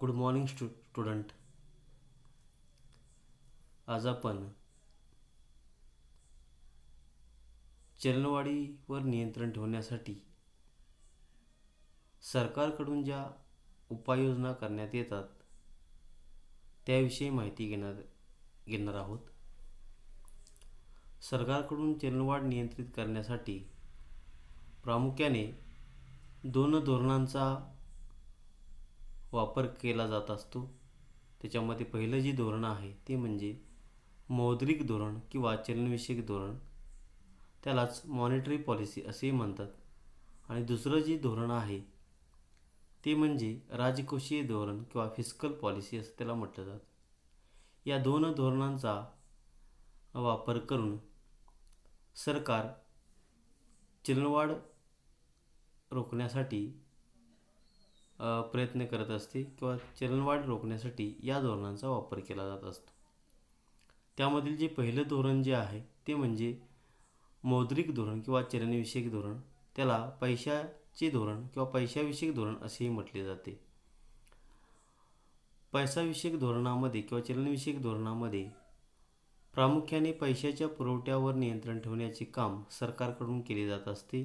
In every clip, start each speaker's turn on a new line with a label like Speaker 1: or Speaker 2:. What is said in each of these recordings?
Speaker 1: Good morning स्टू student आज आपण चलनवाढीवर नियंत्रण ठेवण्यासाठी सरकारकडून ज्या उपाययोजना करण्यात येतात त्याविषयी माहिती घेणार घेणार आहोत. सरकारकडून चलनवाढ नियंत्रित करण्यासाठी प्रामुख्याने दोन धोरणांचा वापर केला जात असतो. त्याच्यामध्ये पहिलं जी धोरण आहे ते म्हणजे मौद्रिक धोरण किंवा चलनविषयक धोरण. त्यालाच मॉनिटरी पॉलिसी असेही म्हणतात. आणि दुसरं जे धोरण आहे ते म्हणजे राजकोषीय धोरण किंवा फिस्कल पॉलिसी असं त्याला म्हटलं जातं. या दोन धोरणांचा वापर करून सरकार चलनवाढ रोखण्यासाठी प्रयत्न करत असते किंवा चलनवाढ रोखण्यासाठी या धोरणांचा वापर केला जात असतो. त्यामधील जे पहिलं धोरण जे आहे ते म्हणजे मौद्रिक धोरण किंवा चलनविषयक धोरण. त्याला पैशाचे धोरण किंवा पैशाविषयक धोरण असेही म्हटले जाते. पैसाविषयक धोरणामध्ये किंवा चलनविषयक धोरणामध्ये प्रामुख्याने पैशाच्या पुरवठ्यावर नियंत्रण ठेवण्याचे काम सरकारकडून केले जात असते.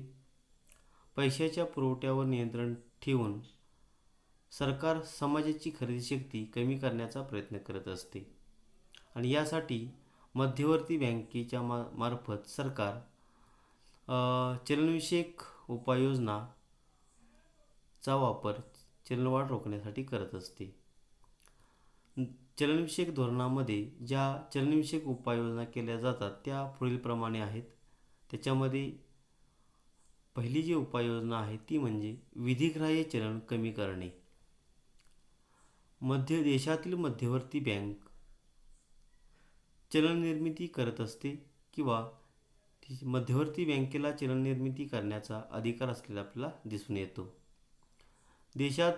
Speaker 1: पैशाच्या पुरवठ्यावर नियंत्रण ठेवून सरकार समाजाची खरेदी शक्ती कमी करण्याचा प्रयत्न करत असते. आणि यासाठी मध्यवर्ती बँकेच्या मा मार्फत सरकार चलनविषयक चलनविषयक उपाययोजनाचा वापर चलनवाढ रोखण्यासाठी करत असते. चलनविषयक धोरणामध्ये ज्या चलनविषयक उपाययोजना केल्या जातात त्या पुढीलप्रमाणे आहेत. त्याच्यामध्ये पहिली जी उपाययोजना आहे ती म्हणजे विधिग्राह्य चलन कमी करणे. मध्य देशातील मध्यवर्ती बँक चलननिर्मिती करत असते किंवा मध्यवर्ती बँकेला चलननिर्मिती करण्याचा अधिकार असलेला आपल्याला दिसून येतो. देशात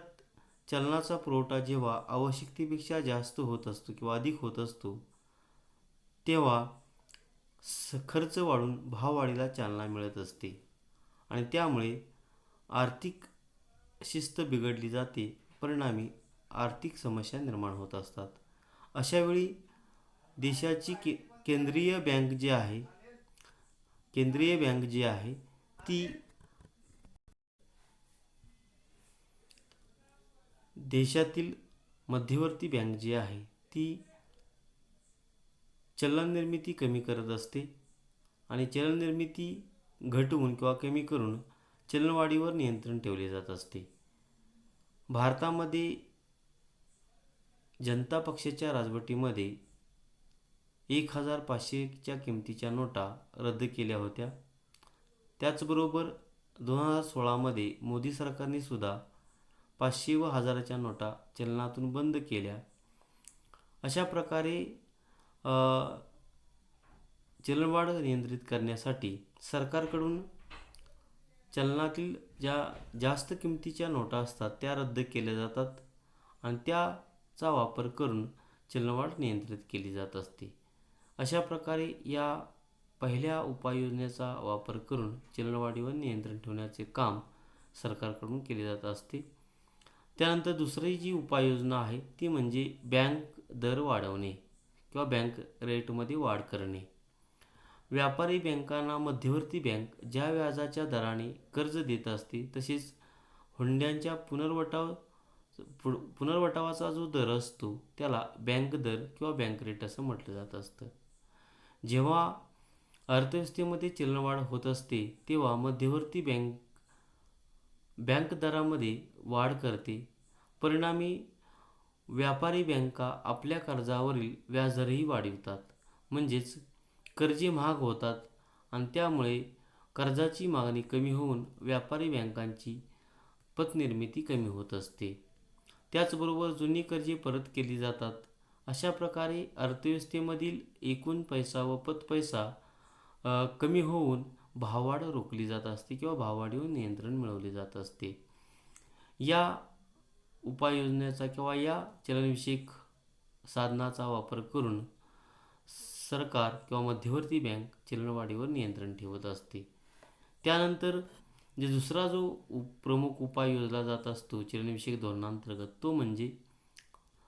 Speaker 1: चलनाचा पुरवठा जेव्हा आवश्यकतेपेक्षा जास्त होत असतो किंवा अधिक होत असतो तेव्हा स खर्च वाढून भाववाढीला चालना मिळत असते आणि त्यामुळे आर्थिक शिस्त बिघडली जाते. परिणामी आर्थिक समस्या निर्माण होत असतात. अशावेळी देशाची के केंद्रीय बँक जी आहे केंद्रीय बँक जी आहे ती देशातील मध्यवर्ती बँक जी आहे ती चलन निर्मिती कमी करत असते आणि चलन निर्मिती घटवून किंवा कमी करून चलनवाढीवर नियंत्रण ठेवले जात असते. भारतामध्ये जनता पक्षाच्या राजवटीमध्ये एक हजार पाचशेच्या किमतीच्या नोटा रद्द केल्या होत्या. त्याचबरोबर दोन हजार सोळामध्ये मोदी सरकारने सुद्धा पाचशे व हजाराच्या नोटा चलनातून बंद केल्या. अशा प्रकारे चलनवाढ नियंत्रित करण्यासाठी सरकारकडून चलनातील ज्या जास्त किमतीच्या नोटा असतात त्या रद्द केल्या जातात. आणि त्या चा वापर करून चलनवाढ नियंत्रित केली जात असते. अशा प्रकारे या पहिल्या उपाययोजनेचा वापर करून चलनवाढीवर नियंत्रण ठेवण्याचे काम सरकारकडून केले जात असते. त्यानंतर दुसरी जी उपाययोजना आहे ती म्हणजे बँक दर वाढवणे किंवा बँक रेटमध्ये वाढ करणे. व्यापारी बँकांना मध्यवर्ती बँक ज्या व्याजाच्या दराने कर्ज देत असते तसेच हुंड्यांच्या पुनर्वटाव पु- पुनर्वटावाचा जो दर असतो त्याला बँक दर किंवा बँक रेट असं म्हटलं जात असतं. जेव्हा अर्थव्यवस्थेमध्ये चलनवाढ होत असते तेव्हा मध्यवर्ती बँक बँक दरामध्ये वाढ करते. परिणामी व्यापारी बँका आपल्या कर्जावरील व्याजदरही वाढवितात म्हणजेच कर्जे महाग होतात आणि त्यामुळे कर्जाची मागणी कमी होऊन व्यापारी बँकांची पतनिर्मिती कमी होत असते. त्याचबरोबर जुनी कर्जे परत केली जातात. अशा प्रकारे अर्थव्यवस्थेमधील एकूण पैसा व पत पैसा कमी होऊन भाववाढ रोखली जात असते किंवा भाववाढीवर नियंत्रण मिळवले जात असते. या उपाययोजनेचा किंवा या चलनविषयक साधनाचा वापर करून सरकार किंवा मध्यवर्ती बँक चलनवाढीवर नियंत्रण ठेवत असते. त्यानंतर जे दुसरा जो उप प्रमुख उपाय योजला जात असतो चलनविषयक धोरणांतर्गत तो म्हणजे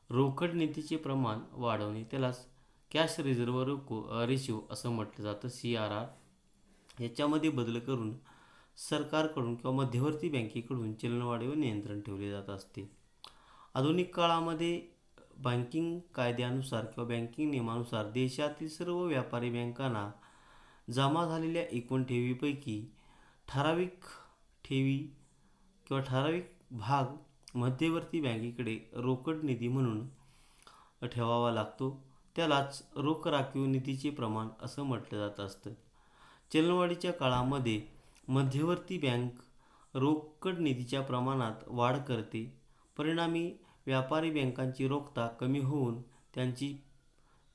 Speaker 1: रोकड नीतीचे प्रमाण वाढवणे. त्यालाच कॅश रिझर्व्ह रोको रेशिओ असं म्हटलं जातं सी आर आर याच्यामध्ये बदल करून सरकारकडून किंवा मध्यवर्ती बँकेकडून चलनवाढीवर नियंत्रण ठेवले जात असते. आधुनिक काळामध्ये बँकिंग कायद्यानुसार किंवा बँकिंग नियमानुसार देशातील सर्व व्यापारी बँकांना जमा झालेल्या एकूण ठेवीपैकी ठराविक ठेवी किंवा ठराविक भाग मध्यवर्ती बँकेकडे रोकड निधी म्हणून ठेवावा लागतो. त्यालाच रोख राखीव निधीचे प्रमाण असं म्हटलं जात असतं. चलनवाढीच्या काळामध्ये मध्यवर्ती बँक रोकड निधीच्या प्रमाणात वाढ करते. परिणामी व्यापारी बँकांची रोखता कमी होऊन त्यांची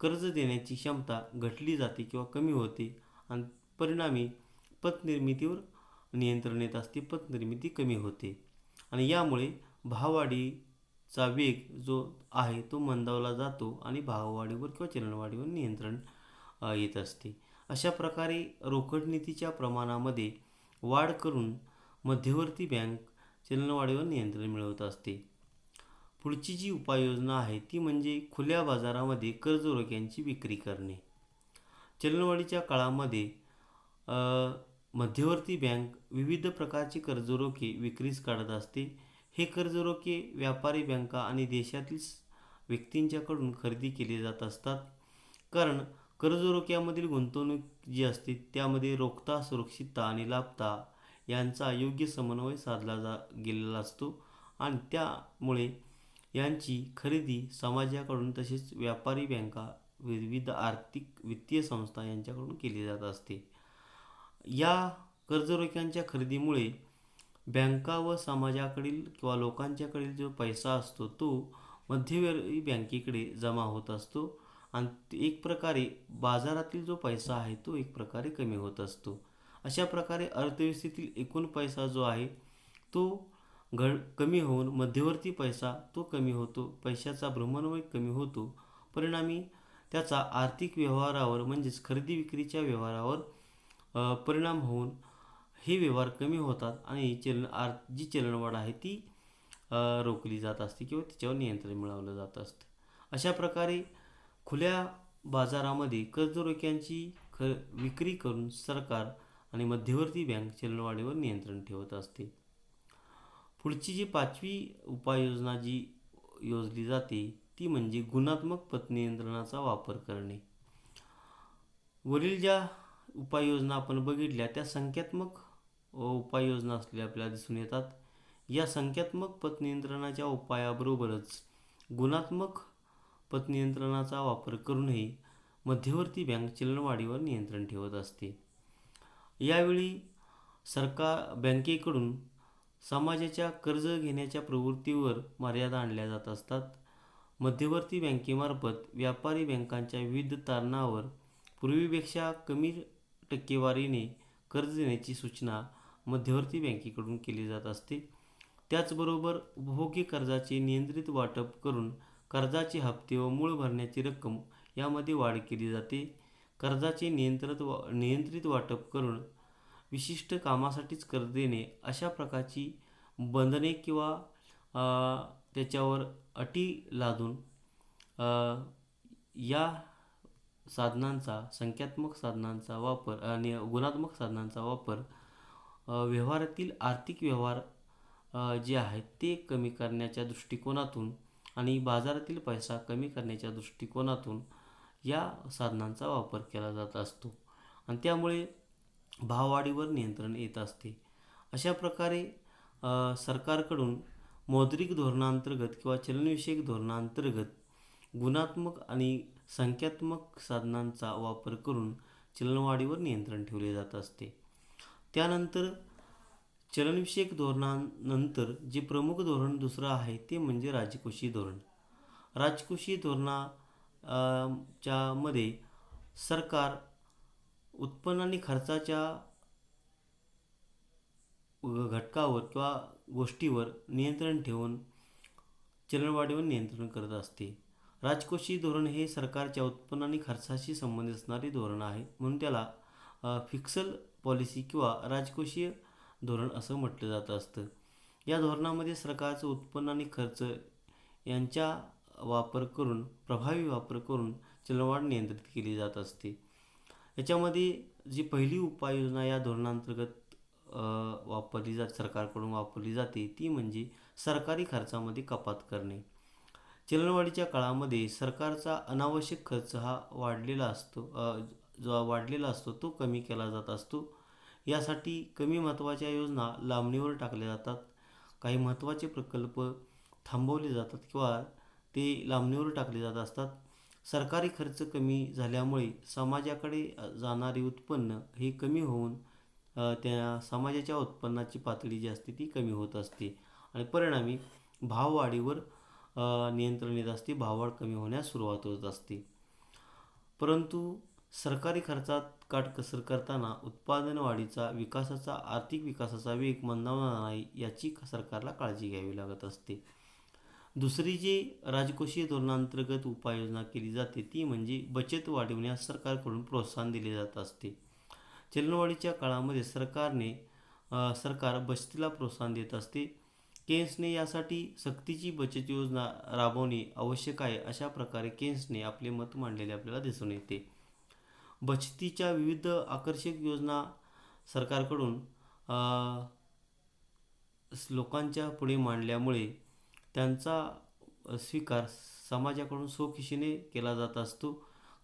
Speaker 1: कर्ज देण्याची क्षमता घटली जाते किंवा कमी होते. आणि परिणामी पतनिर्मितीवर नियंत्रण येत असते पतनिर्मिती कमी होते. आणि यामुळे भाववाढीचा वेग जो आहे तो मंदावला जातो आणि भाववाढीवर किंवा चलनवाढीवर नियंत्रण येत असते. अशा प्रकारे रोकड नीतीच्या प्रमाणामध्ये वाढ करून मध्यवर्ती बँक चलनवाढीवर नियंत्रण मिळवत असते. पुढची जी उपाययोजना आहे ती म्हणजे खुल्या बाजारामध्ये कर्ज रोख्यांची विक्री करणे. चलनवाढीच्या काळामध्ये मध्यवर्ती बँक विविध प्रकारची कर्जरोखे विक्रीस काढत असते. हे कर्जरोखे व्यापारी बँका आणि देशातील व्यक्तींच्याकडून खरेदी केले जात असतात. कारण कर्जरोख्यामधील गुंतवणूक जी असते त्यामध्ये रोखता सुरक्षितता आणि लाभता यांचा योग्य समन्वय साधला जा गेलेला असतो. आणि त्यामुळे यांची खरेदी समाजाकडून तसेच व्यापारी बँका विविध आर्थिक वित्तीय संस्था यांच्याकडून केली जात असते. या कर्जरोख्यांच्या खरेदीमुळे बँका व समाजाकडील किंवा लोकांच्याकडील जो पैसा असतो तो मध्यवर्ती बँकेकडे जमा होत असतो. आणि एक प्रकारे बाजारातील जो पैसा आहे तो एक प्रकारे कमी होत असतो. अशा प्रकारे अर्थव्यवस्थेतील एकूण पैसा जो आहे तो घड कमी होऊन मध्यवर्ती पैसा तो कमी होतो. पैशाचा भ्रमणवय कमी होतो. परिणामी त्याचा आर्थिक व्यवहारावर म्हणजेच खरेदी विक्रीच्या व्यवहारावर परिणाम होऊन हे व्यवहार कमी होतात आणि चलन आर जी चलनवाढ आहे ती रोखली जात असते किंवा तिच्यावर नियंत्रण मिळवलं जात असतं. अशा प्रकारे खुल्या बाजारामध्ये कर्जरोख्यांची ख विक्री करून सरकार आणि मध्यवर्ती बँक चलनवाढीवर नियंत्रण ठेवत असते. पुढची जी पाचवी उपाययोजना जी योजली जाते ती म्हणजे गुणात्मक पतनियंत्रणाचा वापर करणे. वरील ज्या उपाययोजना आपण बघितल्या त्या संख्यात्मक उपाययोजना असलेल्या आपल्याला दिसून येतात. या संख्यात्मक पतनियंत्रणाच्या उपायाबरोबरच गुणात्मक पतनियंत्रणाचा वापर करूनही मध्यवर्ती बँक चलनवाढीवर नियंत्रण ठेवत असते. यावेळी सरकार बँकेकडून समाजाच्या कर्ज घेण्याच्या प्रवृत्तीवर मर्यादा आणल्या जात असतात. मध्यवर्ती बँकेमार्फत व्यापारी बँकांच्या विविध तारणावर पूर्वीपेक्षा कमी टक्केवारीने कर्ज देण्याची सूचना मध्यवर्ती बँकेकडून केली जात असते. त्याचबरोबर उपभोग्य कर्जाचे नियंत्रित वाटप करून कर्जाचे हप्ते व मूळ भरण्याची रक्कम यामध्ये वाढ केली जाते. कर्जाचे नियंत्रित वा नियंत्रित वाटप करून विशिष्ट कामासाठीच कर्ज देणे अशा प्रकारची बंधने किंवा त्याच्यावर अटी लादून या साधनांचा संख्यात्मक साधनांचा वापर आणि गुणात्मक साधनांचा वापर व्यवहारातील आर्थिक व्यवहार जे आहेत ते कमी करण्याच्या दृष्टिकोनातून आणि बाजारातील पैसा कमी करण्याच्या दृष्टिकोनातून या साधनांचा वापर केला जात असतो. आणि त्यामुळे भाववाढीवर नियंत्रण येत असते. अशा प्रकारे सरकारकडून मौद्रिक धोरणांतर्गत किंवा चलनविषयक धोरणांतर्गत गुणात्मक आणि संख्यात्मक साधनांचा वापर करून चलनवाढीवर नियंत्रण ठेवले जात असते. त्यानंतर चलनविषयक धोरणानंतर जे प्रमुख धोरण दुसरं आहे ते म्हणजे राजकोषीय धोरण. राजकोषीय धोरणा च्या मध्ये सरकार उत्पन्न आणि खर्चाच्या घटकावर किंवा गोष्टीवर नियंत्रण ठेवून चलनवाढीवर नियंत्रण करत असते. राजकोषीय धोरण हे सरकारच्या उत्पन्न आणि खर्चाशी संबंधित असणारे धोरण आहे. म्हणून त्याला फिक्सल पॉलिसी किंवा राजकोषीय धोरण असं म्हटलं जात असतं. या धोरणामध्ये सरकारचं उत्पन्न आणि खर्च यांच्या वापर करून प्रभावी वापर करून चलनवाढ नियंत्रित केली जात असते. याच्यामध्ये जी पहिली उपाययोजना या धोरणांतर्गत वापरली जात सरकारकडून वापरली जाते ती म्हणजे सरकारी खर्चामध्ये कपात करणे. चलनवाढीच्या काळामध्ये सरकारचा अनावश्यक खर्च हा वाढलेला असतो जो वाढलेला असतो तो कमी केला जात असतो. यासाठी कमी महत्त्वाच्या योजना लांबणीवर टाकल्या जातात. काही महत्त्वाचे प्रकल्प थांबवले जातात किंवा ते लांबणीवर टाकले जात असतात. सरकारी खर्च कमी झाल्यामुळे समाजाकडे जाणारे उत्पन्न हे कमी होऊन त्या समाजाच्या उत्पन्नाची पातळी जी असते ती कमी होत असते. आणि परिणामी भाववाढीवर नियंत्रण येत असते भाववाढ कमी होण्यास सुरुवात होत असते. परंतु सरकारी खर्चात काटकसर करताना उत्पादन वाढीचा विकासाचा आर्थिक विकासाचा वेग मंदावणार नाही याची सरकारला काळजी घ्यावी लागत असते. दुसरी जी राजकोषीय धोरणांतर्गत उपाययोजना केली जाते ती म्हणजे बचत वाढविण्यास सरकारकडून प्रोत्साहन दिले जात असते. चलनवाढीच्या काळामध्ये सरकारने सरकार बचतीला प्रोत्साहन देत असते. केन्सने यासाठी सक्तीची बचत योजना राबवणे आवश्यक आहे अशा प्रकारे केन्सने आपले मत मांडलेले आपल्याला दिसून येते. बचतीच्या विविध आकर्षक योजना सरकारकडून लोकांच्या पुढे मांडल्यामुळे त्यांचा स्वीकार समाजाकडून स्वखुशीने केला जात असतो.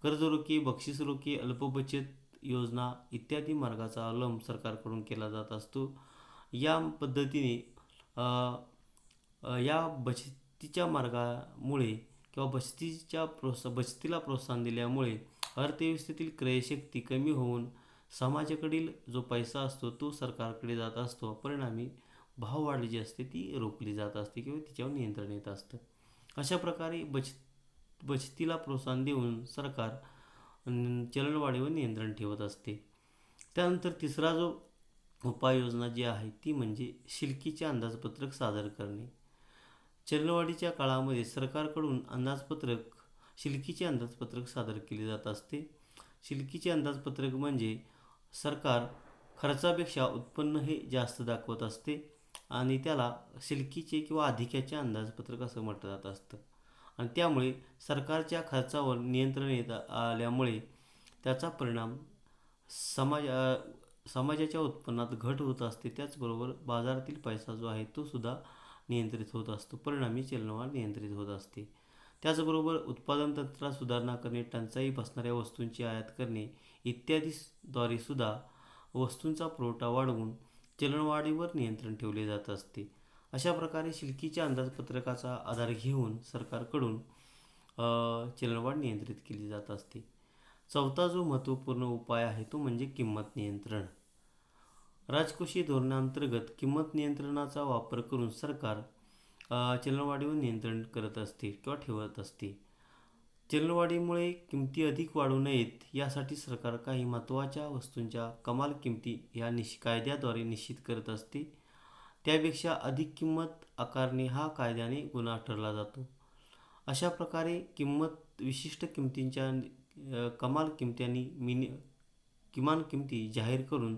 Speaker 1: कर्जरोखी बक्षीसरोखी अल्पबचत योजना इत्यादी मार्गाचा अवलंब सरकारकडून केला जात असतो. या पद्धतीने या बचतीच्या मार्गामुळे किंवा बचतीच्या प्रोत्सा बचतीला प्रोत्साहन दिल्यामुळे अर्थव्यवस्थेतील क्रयशक्ती कमी होऊन समाजाकडील जो पैसा असतो तो सरकारकडे जात असतो. परिणामी भाववाढ जी असते ती रोखली जात असते किंवा तिच्यावर नियंत्रण येत असतं. अशा प्रकारे बचत बचतीला प्रोत्साहन देऊन सरकार चलनवाढीवर नियंत्रण ठेवत असते. त्यानंतर तिसरा जो उपाययोजना जी आहे ती म्हणजे शिल्कीचे अंदाजपत्रक सादर करणे. चलनवाढीच्या काळामध्ये सरकारकडून अंदाजपत्रक शिल्कीचे अंदाजपत्रक सादर केले जात असते. शिल्कीचे अंदाजपत्रक म्हणजे सरकार खर्चापेक्षा उत्पन्न हे जास्त दाखवत असते आणि त्याला शिल्कीचे किंवा अधिक्याचे अंदाजपत्रक असं म्हटलं जात असतं. आणि त्यामुळे सरकारच्या खर्चावर नियंत्रण येत आल्यामुळे त्याचा परिणाम समाज समाजाच्या उत्पन्नात घट होत असते त्याचबरोबर बाजारातील पैसा जो आहे तो सुद्धा नियंत्रित होत असतो. परिणामी चलनवाढ नियंत्रित होत असते. त्याचबरोबर उत्पादन तंत्रात सुधारणा करणे टंचाई बसणाऱ्या वस्तूंची आयात करणे इत्यादीद्वारे सुद्धा वस्तूंचा पुरवठा वाढवून चलनवाढीवर नियंत्रण ठेवले जात असते. अशा प्रकारे शिल्कीच्या अंदाजपत्रकाचा आधार घेऊन सरकारकडून चलनवाढ नियंत्रित केली जात असते. चौथा जो महत्त्वपूर्ण उपाय आहे तो म्हणजे किंमत नियंत्रण. राजकोषीय धोरणांतर्गत किंमत नियंत्रणाचा वापर करून सरकार चलनवाढीवर नियंत्रण करत असते किंवा ठेवत असते चलनवाढीमुळे किमती अधिक वाढू नयेत यासाठी सरकार काही महत्त्वाच्या वस्तूंच्या कमाल किमती या निश कायद्याद्वारे निश्चित करत असते. त्यापेक्षा अधिक किंमत आकारणे हा कायद्याने गुन्हा ठरला जातो. अशा प्रकारे किंमत विशिष्ट किमतींच्या कमाल किमत्यांनी मिनि किमान किमती जाहीर करून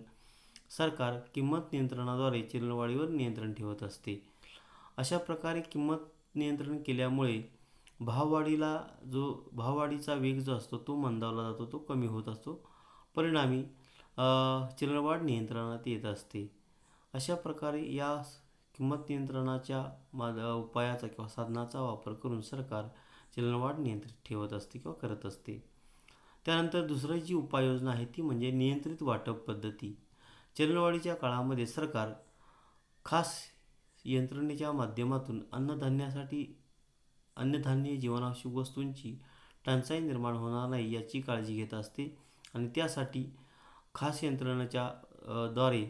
Speaker 1: सरकार किंमत नियंत्रणाद्वारे चलनवाढीवर नियंत्रण ठेवत असते. अशा प्रकारे किंमत नियंत्रण केल्यामुळे भाववाढीला जो भाववाढीचा वेग जो असतो तो मंदावला जातो तो कमी होत असतो. परिणामी चलनवाढ नियंत्रणात येत असते. अशा प्रकारे या किंमत नियंत्रणाच्या माद उपायाचा किंवा साधनाचा वापर करून सरकार चलनवाढ नियंत्रित ठेवत असते किंवा करत असते. त्यानंतर दुसरी जी उपाययोजना आहे ती म्हणजे नियंत्रित वाटप पद्धती. चलनवाढीच्या काळामध्ये सरकार खास यंत्रणेच्या माध्यमातून अन्नधान्यासाठी अन्नधान्य जीवनावश्यक वस्तूंची टंचाई निर्माण होणार नाही याची काळजी घेत असते आणि त्यासाठी खास यंत्रणेच्या द्वारे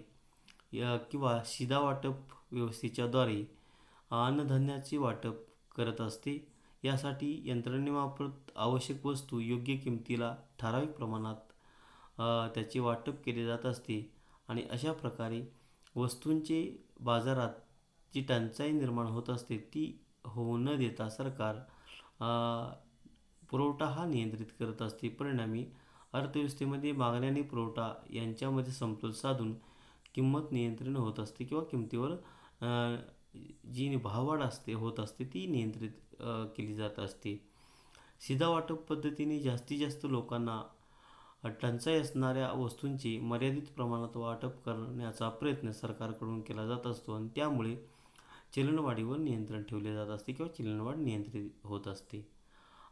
Speaker 1: या किंवा शिधा वाटप व्यवस्थेच्याद्वारे अन्नधान्याचे वाटप करत असते. यासाठी यंत्रणेमार्फत आवश्यक वस्तू योग्य किमतीला ठराविक प्रमाणात त्याचे वाटप केले जात असते. आणि अशा प्रकारे वस्तूंचे बाजारात जी टंचाई निर्माण होत असते ती होऊ न देता सरकार पुरवठा हा नियंत्रित करत असते. परिणामी अर्थव्यवस्थेमध्ये मागणी आणि पुरवठा यांच्यामध्ये समतोल साधून किंमत नियंत्रण होत असते किंवा किमतीवर जी भाववाढ असते होत असते ती नियंत्रित केली जात असते. सीधा वाटप पद्धतीने जास्तीत जास्त लोकांना टंचाई असणाऱ्या वस्तूंची मर्यादित प्रमाणात वाटप करण्याचा प्रयत्न सरकारकडून केला जात असतो आणि त्यामुळे चलनवाढीवर नियंत्रण ठेवले जात असते किंवा चलनवाढ नियंत्रित होत असते.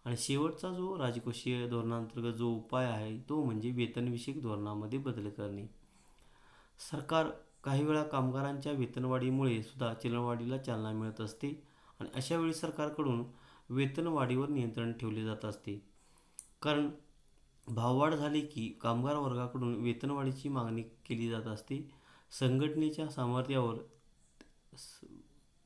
Speaker 1: आणि शेवटचा जो राजकोषीय धोरणांतर्गत जो उपाय आहे तो म्हणजे वेतनविषयक धोरणामध्ये बदल करणे. सरकार काही वेळा कामगारांच्या वेतनवाढीमुळे सुद्धा चलनवाढीला चालना मिळत असते आणि अशावेळी सरकारकडून वेतनवाढीवर नियंत्रण ठेवले जात असते. कारण भाववाढ झाली की कामगार वर्गाकडून वेतनवाढीची मागणी केली जात असते. संघटनेच्या सामर्थ्यावर स-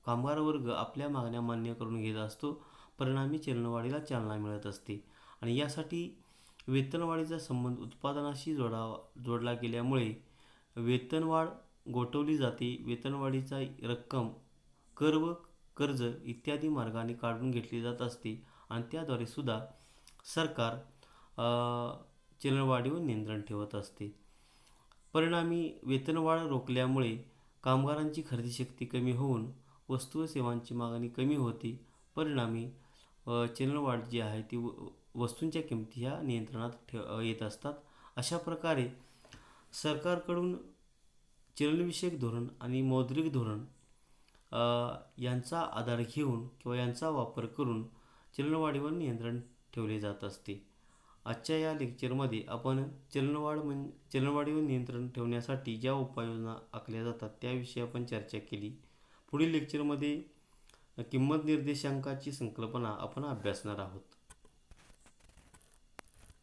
Speaker 1: कामगार वर्ग आपल्या मागण्या मान्य करून घेत असतो. परिणामी चलनवाढीला चालना मिळत असते. आणि यासाठी वेतनवाढीचा संबंध उत्पादनाशी जोडावा जोडला गेल्यामुळे वेतनवाढ गोठवली जाते. वेतनवाढीचा रक्कम कर व कर्ज इत्यादी मार्गाने काढून घेतली जात असते. आणि त्याद्वारे सुद्धा सरकार चलनवाढीवर नियंत्रण ठेवत असते. परिणामी वेतनवाढ रोखल्यामुळे कामगारांची खरेदी शक्ती कमी होऊन वस्तू व सेवांची मागणी कमी होते. परिणामी चलनवाढ जी आहे ती व- वस्तूंच्या किमती ह्या नियंत्रणात ठेव येत असतात. अशा प्रकारे सरकारकडून चलनविषयक धोरण आणि मौद्रिक धोरण यांचा आधार घेऊन किंवा यांचा वापर करून चलनवाढीवर नियंत्रण ठेवले जात असते. आजच्या या लेक्चरमध्ये आपण चलनवाढ म्हण चलनवाढीवर नियंत्रण ठेवण्यासाठी ज्या उपाययोजना आखल्या जातात त्याविषयी आपण चर्चा केली. पुढील लेक्चरमध्ये किंमत निर्देशांकाची संकल्पना आपण अभ्यासणार आहोत.